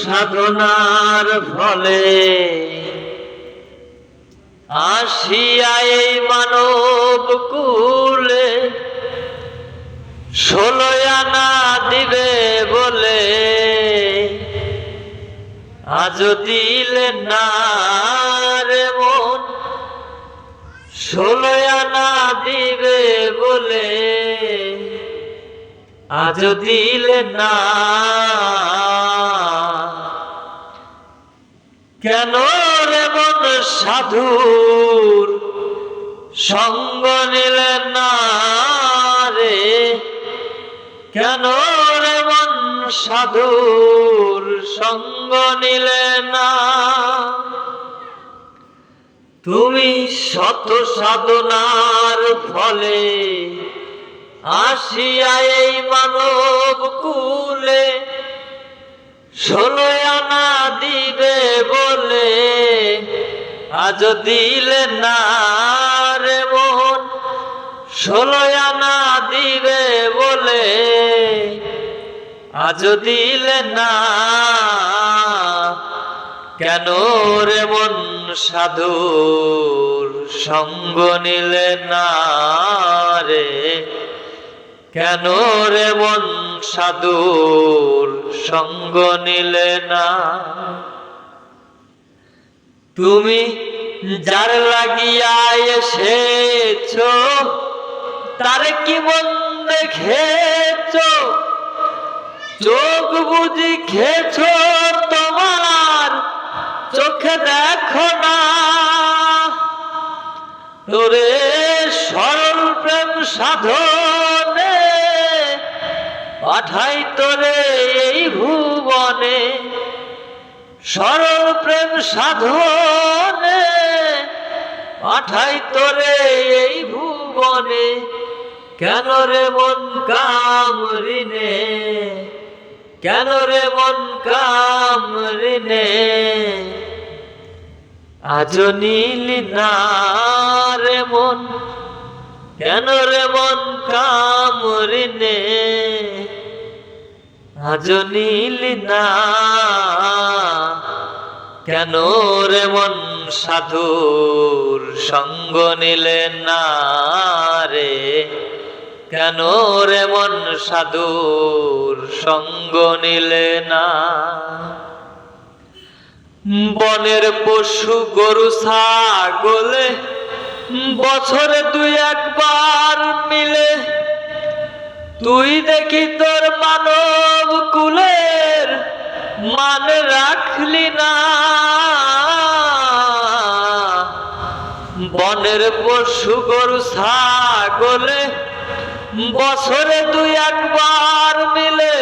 সাধনার ফলে আসিয়া এই মানব কুলে ষোলো আনা দিবে বলে আজ দিলে না রে মন। ষোলো আনা দিবে বলে আজ দিলে না কেন রে মন সাধুর সঙ্গ নিলে না রে? কেন রে মন সাধুর সঙ্গ নিলে না? তুমি শত সাধনার ফলে আসিয়া এই মানব কুলে ষোলো আজ দিলে না রে মন ষোলো আনা দিবে বলে। আজ দিলে না, কেন রে মন সাধুর সঙ্গ নিলে না রে? কেন রে মন সাধুর সঙ্গ নিলে না? তুমি যার লাগিয়া এসেছ, তার কি মন দেখেছ? চোখ বুঝি খেছ তোমার, চোখে দেখো না। তোরে সরল প্রেম সাধনে পাঠাই তোরে এই ভুবনে। সরল প্রেম সাধনে পাঠাই তোরে এই ভুবনে। কেন রে মন কামরিনে কেন রে মন কামরিনে আজ নীলি না রে মন, কেন রে মন কামরিনে আজ নীলি না কেন রে মন সাধুর সঙ্গ নিলে না রে? কেন রে মন সাধুর সঙ্গ নিলে না? বনের পশু গরু, ছাগলে বছরে দুই একবার মিলে। তুই দেখি তোর মানব কুলের মান রাখলি না। বনের পশু গরু, ছাগলে বছরে দুই একবার মিলে।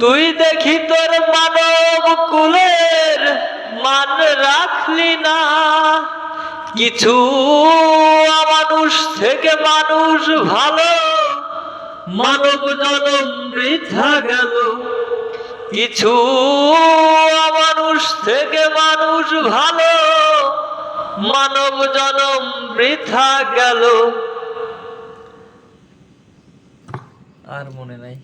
তুই দেখি তোর মানব কুলের মান রাখলি না। কিছু মানুষ থেকে মানুষ ভালো, মানব জনম বৃথা গেল। কিছু মানুষ থেকে মানুষ ভালো মানব জনম বৃথা গেল। আর মনে নাই।